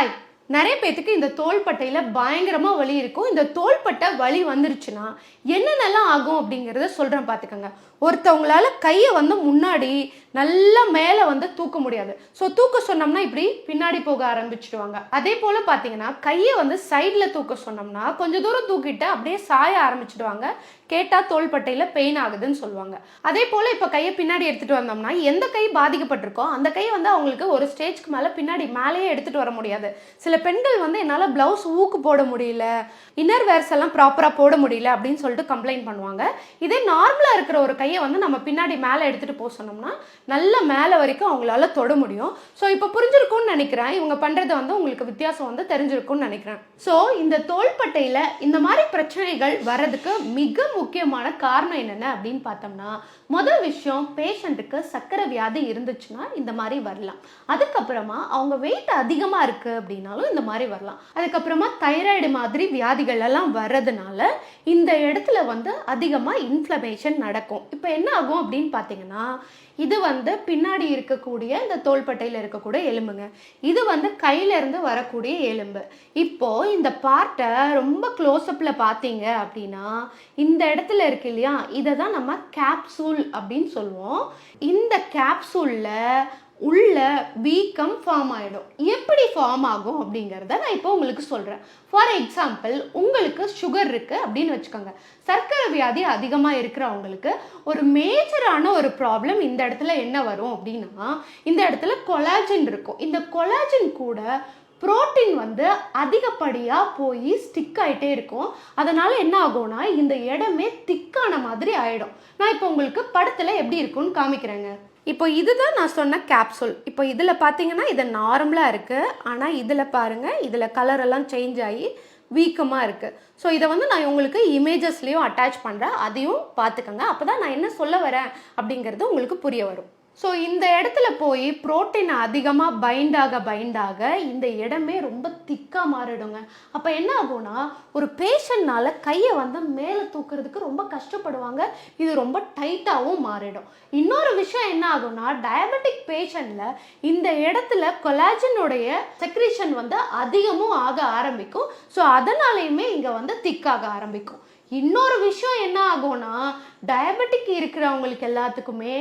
Hi நிறைய பேத்துக்கு இந்த தோள்பட்டையில் பயங்கரமாக வலி இருக்கும். இந்த தோள்பட்டை வலி வந்துருச்சுன்னா என்னென்னலாம் ஆகும் அப்படிங்கிறத சொல்கிறேன் பார்த்துக்கோங்க ஒருத்தவங்களால கையை வந்து முன்னாடி நல்லா மேலே வந்து தூக்க முடியாது. ஸோ தூக்க சொன்னோம்னா இப்படி பின்னாடி போக ஆரம்பிச்சிடுவாங்க. அதே போல் பார்த்தீங்கன்னா கையை வந்து சைடில் தூக்க சொன்னோம்னா கொஞ்சம் தூரம் தூக்கிட்டு அப்படியே சாய ஆரம்பிச்சிடுவாங்க. கேட்டால் தோள்பட்டையில் பெயின் ஆகுதுன்னு சொல்லுவாங்க. அதே போல் இப்போ கையை பின்னாடி எடுத்துகிட்டு வந்தோம்னா எந்த கை பாதிக்கப்பட்டிருக்கோ அந்த கை வந்து அவங்களுக்கு ஒரு ஸ்டேஜ்க்கு மேலே பின்னாடி மேலேயே எடுத்துகிட்டு வர முடியாது. சில பெண்கள் வந்து என்னால் ப்ளவுஸ் ஊக்கு போட முடியல இன்னர் வேர்ஸ் எல்லாம் ப்ராப்பராக போட முடியல அப்படின்னு சொல்லிட்டு கம்ப்ளைண்ட் பண்ணுவாங்க. இதே நார்மலாக இருக்கிற ஒரு கை கையை வந்து நம்ம பின்னாடி மேலே எடுத்துகிட்டு போக சொன்னோம்னா நல்ல மேலே வரைக்கும் அவங்களால தொட முடியும். ஸோ இப்போ புரிஞ்சிருக்கும்னு நினைக்கிறேன். இவங்க பண்ணுறது வந்து உங்களுக்கு வித்தியாசம் வந்து தெரிஞ்சிருக்கும்னு நினைக்கிறேன். ஸோ இந்த தோள்பட்டையில் இந்த மாதிரி பிரச்சனைகள் வர்றதுக்கு மிக முக்கியமான காரணம் என்னென்ன அப்படின்னு பார்த்தோம்னா முதல் விஷயம் பேஷண்ட்டுக்கு சக்கரை வியாதி இருந்துச்சுன்னா இந்த மாதிரி வரலாம். அதுக்கப்புறமா அவங்க வெயிட் அதிகமாக இருக்குது அப்படின்னாலும் இந்த மாதிரி வரலாம். அதுக்கப்புறமா தைராய்டு மாதிரி வியாதிகள் எல்லாம் வர்றதுனால இந்த இடத்துல வந்து அதிகமாக இன்ஃப்ளமேஷன் நடக்கும். இப்போ என்ன ஆகும் அப்படின்னு பார்த்தீங்கன்னா இது வந்து பின்னாடி இருக்கக்கூடிய இந்த தோள்பட்டையில் இருக்கக்கூடிய எலும்புங்க. இது வந்து கையிலேருந்து வரக்கூடிய எலும்பு. இப்போ இந்த பார்ட்டை ரொம்ப க்ளோஸ்அப்பில் பார்த்தீங்க அப்படின்னா இந்த இடத்துல இருக்கு இல்லையா? இதை தான் நம்ம கேப்சூல் அப்படின்னு சொல்லுவோம். இந்த கேப்சூலில் உள்ள வீக்கம் ஃபார்ம் ஆகிடும் எப்படி ஃபார்ம் ஆகும் அப்படிங்கிறத நான் இப்போ உங்களுக்கு சொல்கிறேன் ஃபார் எக்ஸாம்பிள் உங்களுக்கு சுகர் இருக்குது அப்படின்னு வச்சுக்கோங்க. சர்க்கரை வியாதி அதிகமாக இருக்கிறவங்களுக்கு ஒரு மேஜரான ஒரு ப்ராப்ளம் இந்த இடத்துல என்ன வரும் அப்படின்னா இந்த இடத்துல கொலாஜின் இருக்கும். இந்த கொலாஜின் கூட புரோட்டீன் வந்து அதிகப்படியாக போய் ஸ்டிக் ஆகிட்டே இருக்கும். அதனால் என்ன ஆகும்னா இந்த இடமே திக்கான மாதிரி ஆகிடும் நான் இப்போ உங்களுக்கு படத்தில் எப்படி இருக்கும்னு காமிக்கிறேங்க. இப்போ இதுதான் நான் சொன்ன கேப்சூல் இப்போ இதில் பார்த்தீங்கன்னா இது நார்மலாக இருக்குது ஆனால் இதில் பாருங்கள் இதில் கலர் எல்லாம் சேஞ்ச் ஆகி வீக்கமாக இருக்குது ஸோ இதை வந்து நான் உங்களுக்கு இமேஜஸ்லேயும் அட்டாச் பண்ணுறேன் அதையும் பார்த்துக்கோங்க அப்போ தான் நான் என்ன சொல்ல வரேன் அப்படிங்கிறது உங்களுக்கு புரிய வரும். ஸோ இந்த இடத்துல போய் புரோட்டீன் அதிகமாக பைண்டாக பைண்டாக இந்த இடமே ரொம்ப திக்காக மாறிடுங்க. அப்போ என்ன ஆகும்னா ஒரு பேஷண்ட்னால் கையை வந்து மேலே தூக்குறதுக்கு ரொம்ப கஷ்டப்படுவாங்க. இது ரொம்ப டைட்டாகவும் மாறிடும். இன்னொரு விஷயம் என்ன ஆகும்னா டயபெட்டிக் பேஷண்ட்டில் இந்த இடத்துல கொலாஜனுடைய செக்ரேஷன் வந்து அதிகமும் ஆக ஆரம்பிக்கும். ஸோ அதனாலையுமே இங்கே வந்து திக்காக ஆரம்பிக்கும். இன்னொரு விஷயம் என்ன ஆகும்னா டயபெட்டிக் இருக்கிறவங்களுக்கு எல்லாத்துக்குமே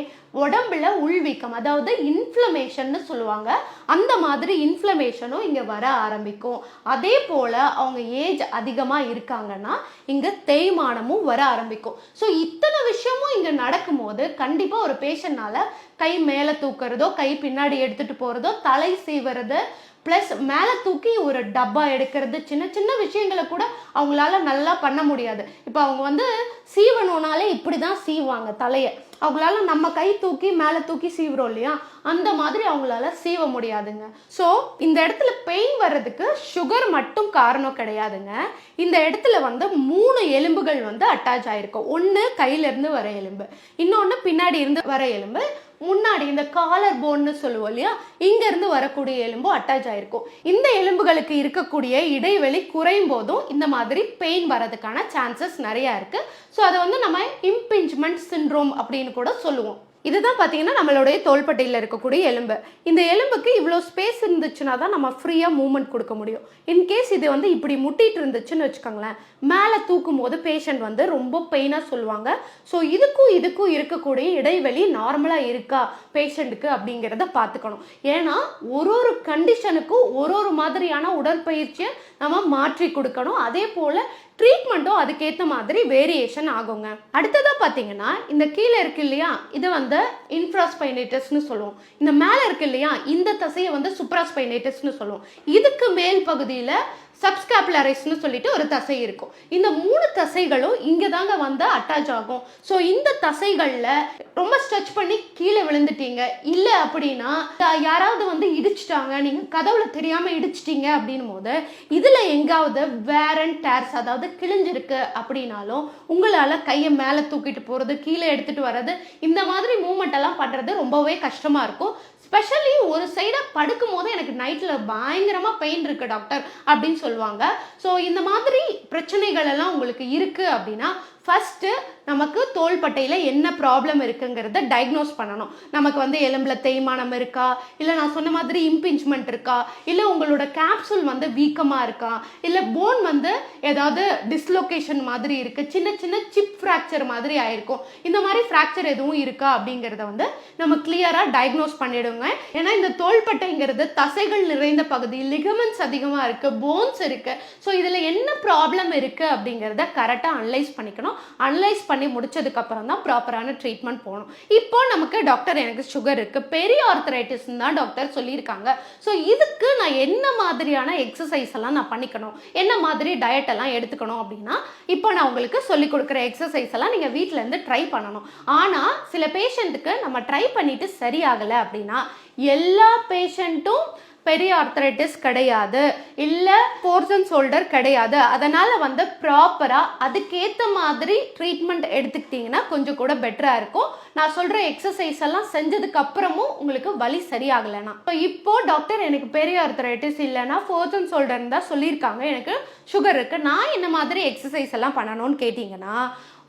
உடம்புல உள்வீக்கம் அதாவது இன்ஃப்ளமேஷன்னு சொல்லுவாங்க. அந்த மாதிரி இன்ஃப்ளமேஷனும் இங்கே வர ஆரம்பிக்கும். அதே போல் அவங்க ஏஜ் அதிகமாக இருக்காங்கன்னா இங்கே தேய்மானமும் வர ஆரம்பிக்கும். ஸோ இத்தனை விஷயமும் இங்கே நடக்கும்போது கண்டிப்பாக ஒரு பேஷண்ட்னால் கை மேலே தூக்குறதோ கை பின்னாடி எடுத்துகிட்டு போகிறதோ தலை சீவுறது ப்ளஸ் மேலே தூக்கி ஒரு டப்பா எடுக்கிறது சின்ன சின்ன விஷயங்களை கூட அவங்களால நல்லா பண்ண முடியாது. இப்போ அவங்க வந்து சீவணும்னாலே இப்படி தான் சீவாங்க தலையை. அவங்களால நம்ம கை தூக்கி மேலே தூக்கி சீவுறோம் இல்லையா? அந்த மாதிரி அவங்களால சீவ முடியாதுங்க. ஸோ இந்த இடத்துல பெயின் வர்றதுக்கு சுகர் மட்டும் காரணம் கிடையாதுங்க. இந்த இடத்துல வந்து மூணு எலும்புகள் வந்து அட்டாச் ஆயிருக்கும். ஒன்று கையிலேருந்து வர எலும்பு. இன்னொன்று பின்னாடி இருந்து வர எலும்பு. முன்னாடி இந்த காலர் போன்னு சொல்லுவோம் இல்லையா? இங்கேருந்து வரக்கூடிய எலும்பு அட்டாச் ஆகிருக்கும் இந்த எலும்புகளுக்கு இருக்கக்கூடிய இடைவெளி குறையும் போதும் இந்த மாதிரி பெயின் வரதுக்கான சான்சஸ் நிறையா இருக்குது ஸோ அதை வந்து நம்ம இம்பிஞ்ச்மெண்ட் சிண்ட்ரோம் அப்படின்னு கூட சொல்லுவோம். இதுதான் பார்த்தீங்கன்னா நம்மளுடைய தோள்பட்டையில் இருக்கக்கூடிய எலும்பு. இந்த எலும்புக்கு இவ்வளோ ஸ்பேஸ் இருந்துச்சுன்னா தான் நம்ம ஃப்ரீயாக மூவ்மெண்ட் கொடுக்க முடியும். இன்கேஸ் இது வந்து இப்படி முட்டிட்டு இருந்துச்சுன்னு வச்சுக்கோங்களேன் மேலே தூக்கும் போது பேஷண்ட் வந்து ரொம்ப பெயினாக சொல்லுவாங்க. ஸோ இதுக்கும் இதுக்கும் இருக்கக்கூடிய இடைவெளி நார்மலாக இருக்கா பேஷண்ட்டுக்கு அப்படிங்கிறத பார்த்துக்கணும். ஏன்னா ஒரு ஒரு கண்டிஷனுக்கும் ஒரு ஒரு மாதிரியான உடற்பயிற்சியை நம்ம மாற்றி கொடுக்கணும். அதே போல் ட்ரீட்மெண்ட்டும் அதுக்கேற்ற மாதிரி வேரியேஷன் ஆகுங்க. அடுத்ததாக பார்த்தீங்கன்னா இந்த கீழே இருக்கு இல்லையா? இது வந்து இன்ஃப்ராஸ்பைனேட்டஸ்னு சொல்லுவோம். இந்த மேலே இருக்கு இல்லையா? இந்த தசையை வந்து சுப்ராஸ்பைனேட்டஸ்னு சொல்லுவோம். இதுக்கு மேல் பகுதியில் சப்ஸ்கேப்புலரைஸ்னு சொல்லிட்டு ஒரு தசை இருக்கும். இந்த மூணு தசைகளும் இங்கே தாங்க வந்து அட்டாச் ஆகும். ஸோ இந்த தசைகளில் ரொம்ப ஸ்ட்ரெச் பண்ணி கீழே விழுந்துட்டீங்க. இல்லை அப்படின்னா யாராவது வந்து இடிச்சிட்டாங்க நீங்கள் கதவுல தெரியாமல் இடிச்சிட்டீங்க அப்படின்னும் போது இதில் எங்காவது வேரன் டேர்ஸ் அதாவது கிழிஞ்சிருக்கு அப்படின்னாலும் உங்களால் கையை மேலே தூக்கிட்டு போகிறது கீழே எடுத்துகிட்டு வர்றது இந்த மாதிரி மூமெண்ட் எல்லாம் பண்ணுறது ரொம்பவே கஷ்டமாக இருக்கும். ஸ்பெஷலி ஒரு சைடாக படுக்கும் போது எனக்கு நைட்டில் பயங்கரமாக பெயின் இருக்கு டாக்டர் அப்படின்னு சொல்லுவாங்க. ஸோ இந்த மாதிரி பிரச்சனைகள் எல்லாம் உங்களுக்கு இருக்குது அப்படின்னா ஃபஸ்ட்டு நமக்கு தோள்பட்டையில் என்ன ப்ராப்ளம் இருக்குங்கிறத டயக்னோஸ் பண்ணணும். நமக்கு வந்து எலும்பில் தேய்மானம் இருக்கா? இல்லை நான் சொன்ன மாதிரி இம்பிஞ்ச்மெண்ட் இருக்கா? இல்லை உங்களோட கேப்சூல் வந்து வீக்கமாக இருக்கா? இல்லை போன் வந்து ஏதாவது டிஸ்லொகேஷன் மாதிரி இருக்குது சின்ன சின்ன சிப் ஃப்ராக்சர் மாதிரி ஆயிருக்கும். இந்த மாதிரி ஃப்ராக்சர் எதுவும் இருக்கா அப்படிங்கிறத வந்து நம்ம கிளியராக டயக்னோஸ் பண்ணிடுங்க. ஏன்னா இந்த தோள்பட்டைங்கிறது தசைகள் நிறைந்த பகுதி லிகமெண்ட்ஸ் அதிகமாக இருக்குது போன்ஸ் இருக்குது ஸோ இதில் என்ன ப்ராப்ளம் இருக்குது அப்படிங்கிறத கரெக்டாக அனலைஸ் பண்ணிக்கணும். அனலைஸ் பண்ணி முடிச்சதுக்கு அப்புறம் தான் ப்ராப்பரான ட்ரீட்மெண்ட் போகணும். இப்போ நமக்கு டாக்டர் எனக்கு சுகர் இருக்குது பெரிய ஆர்த்தரைட்டிஸ் தான் டாக்டர் சொல்லியிருக்காங்க. ஸோ இதுக்கு நான் என்ன மாதிரியான எக்ஸசைஸ் எல்லாம் நான் பண்ணிக்கணும்? என்ன மாதிரி டயட் எல்லாம் எடுத்துக்கணும் அப்படின்னா இப்போ நான் உங்களுக்கு சொல்லி கொடுக்குற எக்ஸசைஸ் எல்லாம் நீங்கள் வீட்டிலேருந்து ட்ரை பண்ணணும். ஆனால் சில பேஷண்ட்டுக்கு நம்ம ட்ரை பண்ணிட்டு சரியாகலை அப்படின்னா எல்லா பேஷண்ட்டும் பெரிய ஆர்த்தரைட்டிஸ் கிடையாது. இல்லை போர்சன் ஷோல்டர் கிடையாது. அதனால் வந்து ப்ராப்பராக அதுக்கேற்ற மாதிரி ட்ரீட்மெண்ட் எடுத்துக்கிட்டிங்கன்னா கொஞ்சம் கூட பெட்டராக இருக்கும். நான் சொல்கிற எக்ஸசைஸ் எல்லாம் செஞ்சதுக்கு அப்புறமும் உங்களுக்கு வலி சரியாகலைன்னா. இப்போ இப்போது டாக்டர் எனக்கு பெரிய ஆர்த்தரைட்டிஸ் இல்லைன்னா போர்சன் ஷோல்டர்னு தான் சொல்லியிருக்காங்க. எனக்கு சுகர் இருக்குது நான் என்ன மாதிரி எக்ஸசைஸ் எல்லாம் பண்ணணும்னு கேட்டிங்கன்னா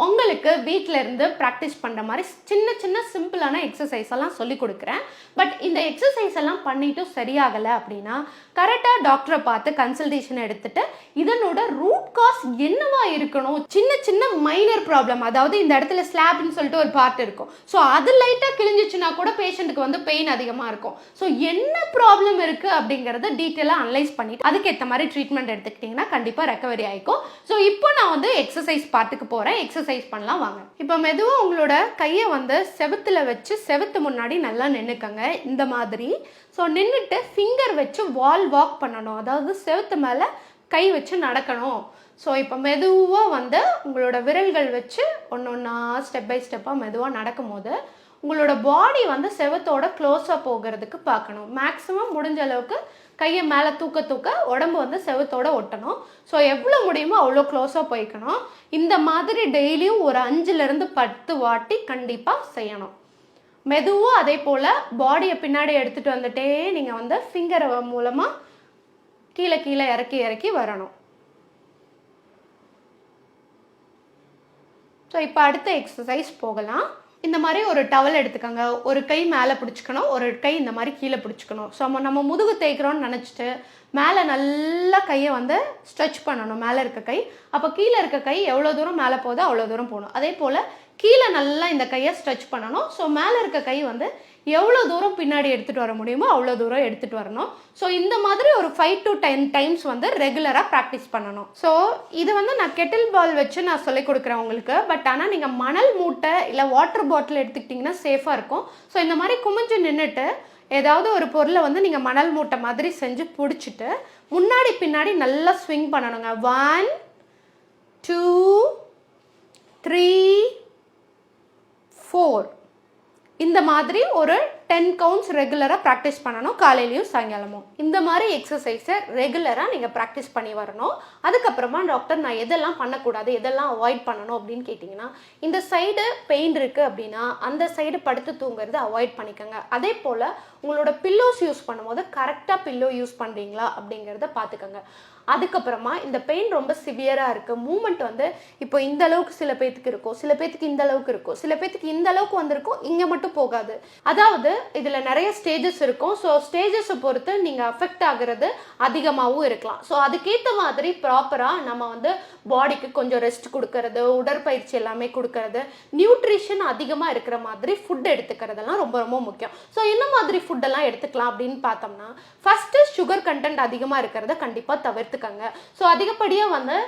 உங்களுக்கு வீட்டில் இருந்து ப்ராக்டிஸ் பண்ணுற மாதிரி சின்ன சின்ன சிம்பிளான எக்ஸசைஸ் எல்லாம் சொல்லி கொடுக்குறேன். பட் இந்த எக்ஸசைஸ் எல்லாம் பண்ணிட்டும் சரியாகலை அப்படின்னா கரெக்டாக டாக்டரை பார்த்து கன்சல்டேஷன் எடுத்துட்டு இதனோட ரூட் காஸ் என்னவா இருக்கணும்? சின்ன சின்ன மைனர் ப்ராப்ளம் அதாவது இந்த இடத்துல ஸ்லாப்னு சொல்லிட்டு ஒரு பார்ட் இருக்கும். ஸோ அது லைட்டாக கிழிஞ்சிச்சுன்னா கூட பேஷண்ட்டுக்கு வந்து பெயின் அதிகமாக இருக்கும். ஸோ என்ன ப்ராப்ளம் இருக்குது அப்படிங்கிறத டீட்டெயிலாக அனலைஸ் பண்ணிட்டு அதுக்கேற்ற மாதிரி ட்ரீட்மெண்ட் எடுத்துக்கிட்டிங்கன்னா கண்டிப்பாக ரெக்கவரி ஆகிக்கும் ஸோ இப்போ நான் வந்து எக்ஸசைஸ் பார்ட்டுக்கு போகிறேன் எக்ஸசைஸ் பண்ணலாம் வாங்க. இப்போ மெதுவாக உங்களோட கையை வந்து செவத்தில் வச்சு செவுத்து முன்னாடி நல்லா நின்றுக்கங்க இந்த மாதிரி. ஸோ நின்றுட்டு ஃபிங்கர் வச்சு வால் வாக் பண்ணணும். அதாவது செவுத்து மேலே கை வச்சு நடக்கணும். ஸோ இப்போ மெதுவாக வந்து உங்களோட விரல்கள் வச்சு ஒன்று ஒன்றா ஸ்டெப் பை ஸ்டெப்பாக மெதுவாக நடக்கும்போது உங்களோட பாடி வந்து செவத்தோட க்ளோஸாக போகிறதுக்கு பார்க்கணும். மேக்ஸிமம் முடிஞ்ச அளவுக்கு கையை மேலே தூக்க தூக்க உடம்பு வந்து செவத்தோட ஒட்டணும். ஸோ எவ்வளோ முடியுமோ அவ்வளோ க்ளோஸாக போய்க்கணும். இந்த மாதிரி டெய்லியும் ஒரு அஞ்சுலேருந்து பத்து வாட்டி கண்டிப்பாக செய்யணும். மெதுவாக அதே போல் பாடியை பின்னாடி எடுத்துகிட்டு வந்துட்டே நீங்கள் வந்து ஃபிங்கரை மூலமாக கீழே கீழே இறக்கி இறக்கி வரணும். ஸோ இப்போ அடுத்த எக்ஸசைஸ் போகலாம். இந்த மாதிரி ஒரு டவல் எடுத்துக்கோங்க. ஒரு கை மேலே பிடிச்சிக்கணும். ஒரு கை இந்த மாதிரி கீழே பிடிச்சிக்கணும். ஸோ நம்ம நம்ம முதுகு தேய்க்கிறோன்னு நினச்சிட்டு மேலே நல்லா கையை வந்து ஸ்ட்ரெச் பண்ணணும். மேலே இருக்க கை. அப்போ கீழே இருக்க கை எவ்வளோ தூரம் மேலே போதோ அவ்வளோ தூரம் போகணும். அதே போல் கீழே நல்லா இந்த கையை ஸ்ட்ரெச் பண்ணணும். ஸோ மேலே இருக்க கை வந்து எவ்வளோ தூரம் பின்னாடி எடுத்துகிட்டு வர முடியுமோ அவ்வளோ தூரம் எடுத்துகிட்டு வரணும். ஸோ இந்த மாதிரி ஒரு ஃபைவ் டு டென் டைம்ஸ் வந்து ரெகுலராக ப்ராக்டிஸ் பண்ணணும். ஸோ இது வந்து நான் கெட்டில் பால் வச்சு நான் சொல்லிக் கொடுக்குறேன் உங்களுக்கு. பட் ஆனால் நீங்கள் மணல் மூட்டை இல்லை வாட்டர் பாட்டில் எடுத்துக்கிட்டிங்கன்னா சேஃபாக இருக்கும். ஸோ இந்த மாதிரி குமிஞ்சு நின்றுட்டு ஏதாவது ஒரு பொருளை வந்து நீங்கள் மணல் மூட்டை மாதிரி செஞ்சு பிடிச்சிட்டு முன்னாடி பின்னாடி நல்லா ஸ்விங் பண்ணணுங்க. ஒன் டூ த்ரீ ஃபோர் இந்த மாதிரி ஒரு டென் கவுண்ட்ஸ் ரெகுலராக ப்ராக்டிஸ் பண்ணணும் காலையிலையும் சாயங்காலமும். இந்த மாதிரி எக்ஸசைஸை ரெகுலராக நீங்கள் ப்ராக்டிஸ் பண்ணி வரணும். அதுக்கப்புறமா டாக்டர் நான் எதெல்லாம் பண்ணக்கூடாது எதெல்லாம் அவாய்ட் பண்ணணும் அப்படின்னு கேட்டிங்கன்னா இந்த சைடு பெயின் இருக்குது அப்படின்னா அந்த சைடு படுத்து தூங்குறது அவாய்ட் பண்ணிக்கோங்க. அதே போல் உங்களோட பில்லோஸ் யூஸ் பண்ணும்போது கரெக்டாக பில்லோ யூஸ் பண்ணுறீங்களா அப்படிங்கிறத பார்த்துக்கோங்க அதுக்கப்புறமா இந்த பெயின் ரொம்ப சிவியராக இருக்குது மூமெண்ட் வந்து இப்போ இந்த அளவுக்கு சில பேத்துக்கு இருக்கும் சில பேத்துக்கு இந்த அளவுக்கு இருக்கும் சில பேத்துக்கு இந்த அளவுக்கு வந்திருக்கும் இங்கே மட்டும் போகாது. அதாவது இதில் நிறைய ஸ்டேஜஸ் இருக்கும். ஸோ ஸ்டேஜஸை பொறுத்து நீங்கள் அஃபெக்ட் ஆகுறது அதிகமாகவும் இருக்கலாம். ஸோ அதுக்கேற்ற மாதிரி ப்ராப்பராக நம்ம வந்து பாடிக்கு கொஞ்சம் ரெஸ்ட் கொடுக்கறது உடற்பயிற்சி எல்லாமே கொடுக்கறது நியூட்ரிஷன் அதிகமாக இருக்கிற மாதிரி ஃபுட் எடுத்துக்கிறதெல்லாம் ரொம்ப ரொம்ப முக்கியம். ஸோ என்ன மாதிரி ஃபுட்டெல்லாம் எடுத்துக்கலாம் அப்படின்னு பார்த்தோம்னா ஃபஸ்ட்டு சுகர் கண்டென்ட் அதிகமாக இருக்கிறத கண்டிப்பாக தவிர்த்துக்கங்க. ஸோ அதிகப்படியாக வந்து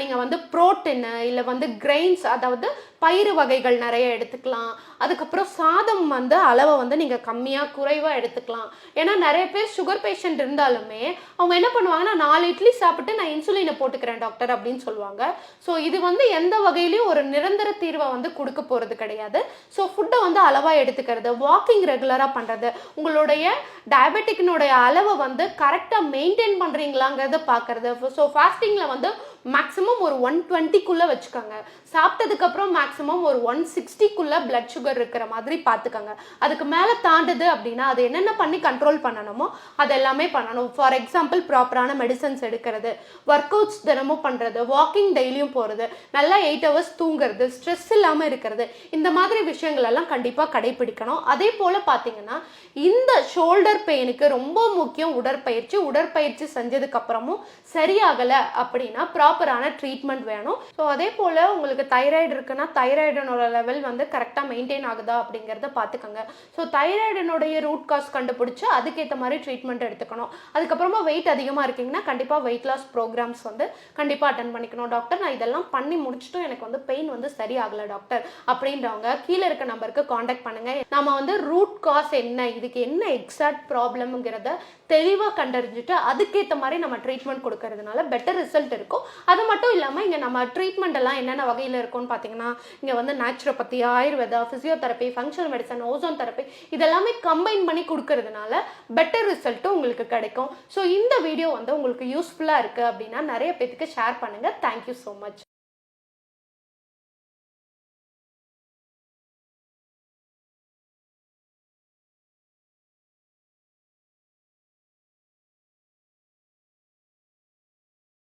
நீங்கள் வந்து ப்ரோட்டீனு இல்லை வந்து கிரெயின்ஸ் அதாவது பயிறு வகைகள் நிறைய எடுத்துக்கலாம். அதுக்கப்புறம் சாதம் வந்து அளவை வந்து நீங்கள் கம்மியாக குறைவாக எடுத்துக்கலாம். ஏன்னா நிறைய பேர் சுகர் பேஷண்ட் இருந்தாலுமே அவங்க என்ன பண்ணுவாங்கன்னா நாலு இட்லி சாப்பிட்டு நான் இன்சுலினை போட்டுக்கிறேன் டாக்டர் அப்படின்னு சொல்லுவாங்க. ஸோ இது வந்து எந்த வகையிலையும் ஒரு நிரந்தர தீர்வை வந்து கொடுக்க போகிறது கிடையாது. ஸோ ஃபுட்டை வந்து அளவாக எடுத்துக்கிறது வாக்கிங் ரெகுலராக பண்ணுறது உங்களுடைய டயபெட்டிக்னுடைய அளவை வந்து கரெக்டாக மெயின்டைன் பண்ணுறீங்களாங்கிறத பார்க்குறது. ஸோ ஃபாஸ்டிங்கில் வந்து மேக்ஸிமம் ஒரு ஒன் டுவெண்ட்டிக்குள்ளே வச்சுக்கோங்க. சாப்பிட்டதுக்கப்புறம் மேக்ஸிமம் ஒரு ஒன் சிக்ஸ்டிக்குள்ளே பிளட் சுகர் இருக்கிற மாதிரி பார்த்துக்கோங்க. அதுக்கு மேலே தாண்டுது அப்படின்னா அது என்னென்ன பண்ணி கண்ட்ரோல் பண்ணணுமோ அது எல்லாமே பண்ணணும் ஃபார் எக்ஸாம்பிள் ப்ராப்பரான மெடிசன்ஸ் எடுக்கிறது ஒர்க் அவுட்ஸ் தினமும் பண்ணுறது வாக்கிங் டெய்லியும் போகிறது நல்லா எயிட் ஹவர்ஸ் தூங்குறது ஸ்ட்ரெஸ் இல்லாமல் இருக்கிறது இந்த மாதிரி விஷயங்கள் எல்லாம் கண்டிப்பாக கடைபிடிக்கணும். அதே போல் பார்த்தீங்கன்னா இந்த ஷோல்டர் பெயினுக்கு ரொம்ப முக்கியம் உடற்பயிற்சி. உடற்பயிற்சி செஞ்சதுக்கப்புறமும் சரியாகலை அப்படின்னா ப்ராப்பரான ட்ரீட்மெண்ட் வேணும். ஸோ அதே போல் உங்களுக்கு தைராய்டு இருக்குன்னா தைராய்டனோட லெவல் வந்து கரெக்டாக மெயின்டைன் ஆகுதா அப்படிங்கிறத பார்த்துக்கோங்க ஸோ தைராய்டனுடைய ரூட் காஸ் கண்டுபிடிச்சி அதுக்கேற்ற மாதிரி ட்ரீட்மெண்ட் எடுத்துக்கணும். அதுக்கப்புறமா வெயிட் அதிகமாக இருக்கீங்கன்னா கண்டிப்பாக வெயிட் லாஸ் ப்ரோக்ராம்ஸ் வந்து கண்டிப்பாக அட்டன் பண்ணிக்கணும். டாக்டர் நான் இதெல்லாம் பண்ணி முடிச்சிட்டும் எனக்கு வந்து பெயின் வந்து சரியாகலை டாக்டர் அப்படின்றவங்க கீழே இருக்க நம்பருக்கு காண்டாக்ட் பண்ணுங்கள் நம்ம வந்து ரூட் காஸ் என்ன இதுக்கு என்ன எக்ஸாக்ட் ப்ராப்ளம்ங்கிறத தெளிவாக கண்டறிஞ்சிட்டு அதுக்கேற்ற மாதிரி நம்ம ட்ரீட்மெண்ட் கொடுக்கறதுனால பெட்டர் ரிசல்ட் இருக்கும். அது மட்டும் இல்லாமல் இங்கே நம்ம ட்ரீட்மெண்ட் எல்லாம் என்னென்ன வகையில் இருக்கும்னு பார்த்தீங்கன்னா இங்கே வந்து naturopathy Ayurveda physiotherapy functional medicine ozone therapy இதெல்லாமே கம்பைன் பண்ணி கொடுக்கறதுனால பெட்டர் ரிசல்ட்டும் உங்களுக்கு கிடைக்கும். ஸோ இந்த வீடியோ வந்து உங்களுக்கு யூஸ்ஃபுல்லாக இருக்குது அப்படின்னா நிறைய பேத்துக்கு ஷேர் பண்ணுங்கள் தேங்க்யூ ஸோ மச்